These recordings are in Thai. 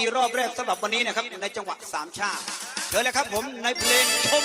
ีรอบแรกสำหรับวันนี้นะครับในจังหวัดสามชาติเจอแล้วครับผมในเพลงชม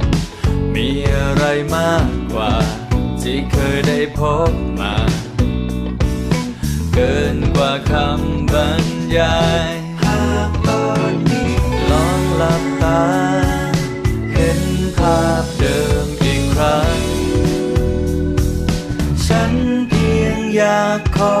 มีอะไรมากกว่า ที่เคยได้พบมา เกินกว่าคำบรรยายหากตอนนี้ลองหลับตา เห็นภาพเดิมอีกครั้ง ฉันเพียงอยากขอ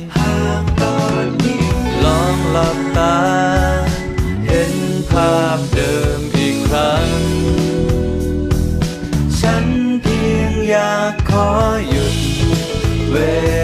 อยากขอหยุดเวล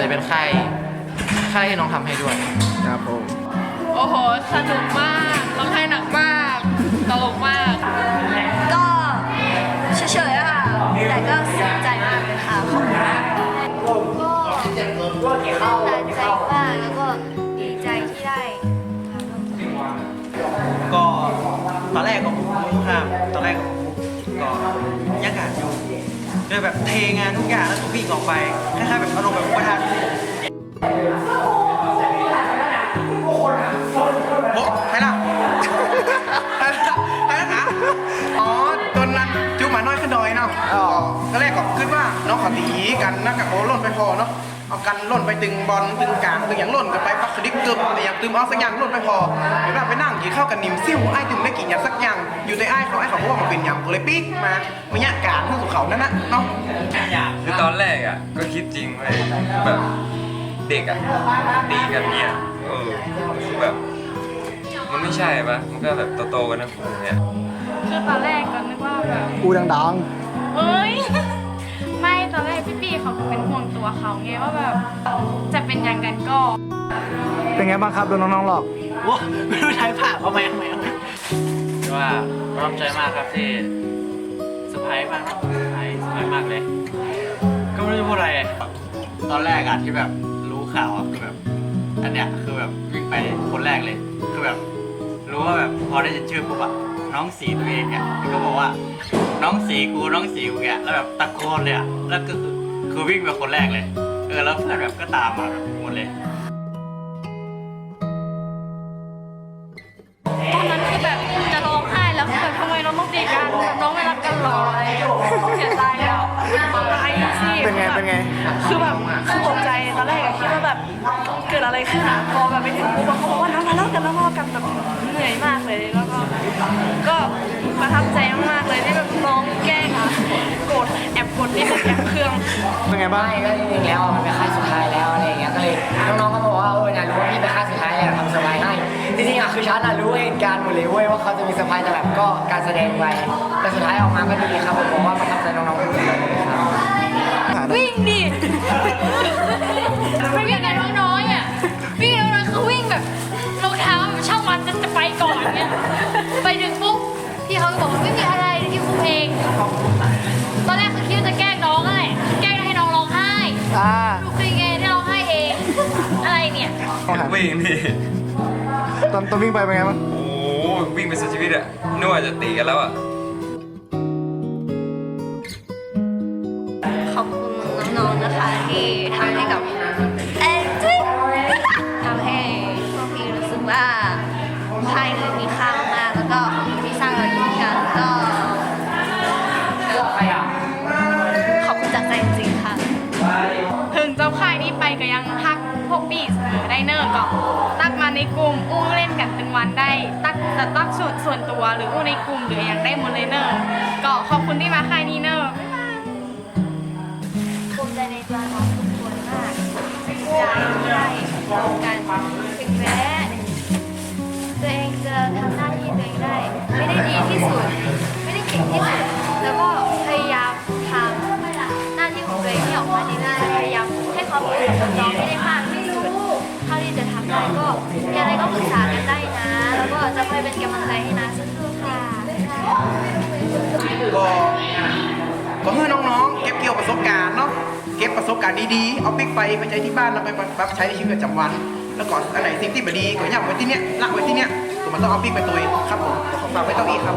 มันจะเป็นค่ายค่ายที่น้องทำให้ด้วย ครับผมโอ้โห สนุกมากร้องไห้หนักมาก ตลกมาก ก็เฉยๆอะค่ะแต่ก็เสียใจมากเลยค่ะขอบคุณมากก็ตัดใจมากแล้วก็ดีใจที่ได้ทำร่วมกันก็ตอนแรกก็มุกห้ามตอนแรกก็มุกก็ยังกาดอยู่ เลยแบบเทงานทุกอย่างแล้วทุกวิ่งออกไปคล้ายๆแบบอารมณ์แบบอุปทานโอ้ใครล่ะใครล่ะใครล่ะคะอ๋อตอนนั้นจุ๊บหมาน้อยขึ้นดอยเนาะอ๋อก็แรกก็คิดว่าน้องเขอตีกันนะกกับโอ้ล่นไปพอเนาะ เอากันล่นไปตึงบอลตึงกลางตึงอย่างล่นกันไปปักสดิกเกือบแต่อย่างตึมเอาสักอย่างล่นไปพอเดี๋ยวแบบไปนั่งกินข้าวกันนิ่มซิ่วไอ้ตึมได้กินอย่างสักอย่างอยู่ในไอ้เขาไอ้เขาเพราะว่ามันเป็นอย่างก็เลยปิ๊กมาไม่ยากการทั้งสุเขานั่นนะเนาะคือตอนแรกอะก็คิดจริงเว้ยแบบเด็กอะตีกันเนี่ยเออคือแบบมันไม่ใช่ปะมันก็แบบโตๆกันนะคู่เนี่ยคือตอนแรกก็นึกว่าแบบกูดังๆเอ้ย พี่ปีเขาก็เป็นห่วงตัวเขาไงว่าแบบจะเป็นยังกันก็ๆเป็นไงบ้างครับโดนน้องๆหลอกว้าไม่รู้ถ่ายภาพเอาไหมเอาไหมเอาไหมว่าประทับใจมากครับที่เซอร์ไพรส์มากเนอะเซอร์ไพรส์เซอร์ไพรส์มากเลย ก็ไม่รู้จะพูดอะไรตอนแรกอะที่แบบรู้ข่าวอะคือแบบอันเนี้ยคือแบบวิ่งไปคนแรกเลย คือแบบ รู้ว่าแบบพอได้ยินชื่อปุ๊บอะน้องสีตัวเองเนี่ยก็บอกว่า น้องสีกูน้องสีกูเนี่ยแล้วแบบตะโกนเลยอะแล้วก็คือ คือวิ่งไปคนแรกเลย เออแล้วเพื่อนแบบก็ตามมาแบบหมดเลย ตอนนั้นคือแบบจะร้องไห้แล้วคือแบบทำไมเราต้องตีกันแบบน้องไม่รักกันหรออะไรอย่างเงี้ยเสียใจอะอะไรสิเป็นไง เป็นไง คือแบบคือตกใจตอนแรกอะคิดว่าแบบเกิ ดอะไรขึ้นอะพอแบบไปถึงปุ๊บเขาบอกว่าน้องทะเลาะกันแล้วทะเลาะกันแบบเหนื่อยมากเลยแล้วก็ก็ประทับใจมากๆเลยที่แบบน้องแกล้งอะโกรธแอบกดนี่คือแอบเครื่องเป็นไงบ้างไม่ก็จริงๆแล้วมันเป็นค่ายสุดท้ายแล้วอะไรอย่างเงี้ยก็เลยน้องๆก็บอกว่าเออเนี่ยรู้ว่าพี่เป็นค่ายสุดท้ายแล้วทำเซอร์ไพรส์ให้จริงๆอะคือฉันอะรู้เหตุการณ์หมดเลยเว้ยว่าเขาจะมีเซอร์ไพรส์แต่แบบก็การแสดงไปแต่สุดท้ายออกมาก็ดีครับ อ่าดูคือไงได้ร้องไห้เอง อะไรเนี่ย วิ่งนี่ตอนตอนวิ่งไปเป็นไงบ้างโอ้โหวิ่งไปสุดชีวิตอะนึกว่าจะตีกันแล้วอะขอบคุณน้องๆนะคะที่ทำ ในกลุ่มอู้เล่นกันเป็นวันได้ตักแต่ตักส่วนส่วนตัวหรืออู้ในกลุ่มหรืออย่างได้หมดเลยเนอร์ก็ขอบคุณที่มาค่ายนี้เนอร์ภูมิใจในตัวน้องทุกคนมากภูมิใจได้ร่วมกันถึงแม้ตัวเองจะทำหน้าที่ตัวเองได้ ไม่ได้ดีที่สุด ไม่ได้เก่งที่สุด แล้วก็จะคอยเป็นกำลังใจให้นะสู้ๆค่ะก็ก็ให้น้องๆ เก็บเกี่ยวประสบการณ์เนาะ เก็บประสบการณ์ดีๆ เอาปิ๊กไปไปใช้ที่บ้านแล้วไปปรับใช้ในชีวิตประจำวัน แล้วก็อันไหนสิ่งที่ไม่ดีก็อย่าไว้ที่เนี้ยละไว้ที่เนี้ยก็มันต้องเอาปิ๊กไปตัวเองครับผมขอฝากไว้ตรงนี้ครับ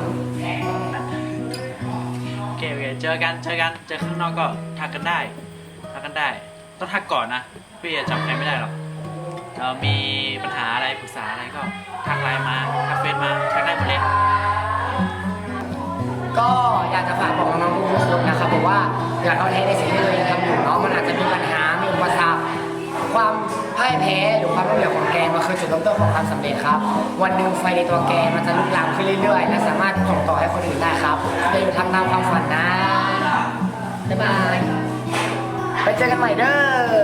โอเคโอเคเจอกันเจอกันเจอข้างนอกก็ทักกันได้ทักกันได้ ต้องทักก่อนนะพี่จำใครไม่ได้หรอกเออมีปัญหาอะไรปรึกษาอะไรก็ ทักไลน์มาทักเฟซมาทักได้หมดเลยก็อยากจะฝากบอกน้องๆทุกคนนะครับบอกว่าอย่าท้อแท้ในสิ่งที่ตัวเองทำอยู่เนาะมันอาจจะมีปัญหา มีอุปสรรคความพ่ายแพ้หรือความล้มเหลวของแกมันคือจุดเริ่มต้นของความสำเร็จครับ วันหนึ่งไฟในตัวแกมันจะลุกลามขึ้นเรื่อยๆ และสามารถส่งต่อให้คนอื่นได้ครับอย่าหยุดทำตามความฝันนะบ๊ายบายไปเจอกันใหม่เด้อ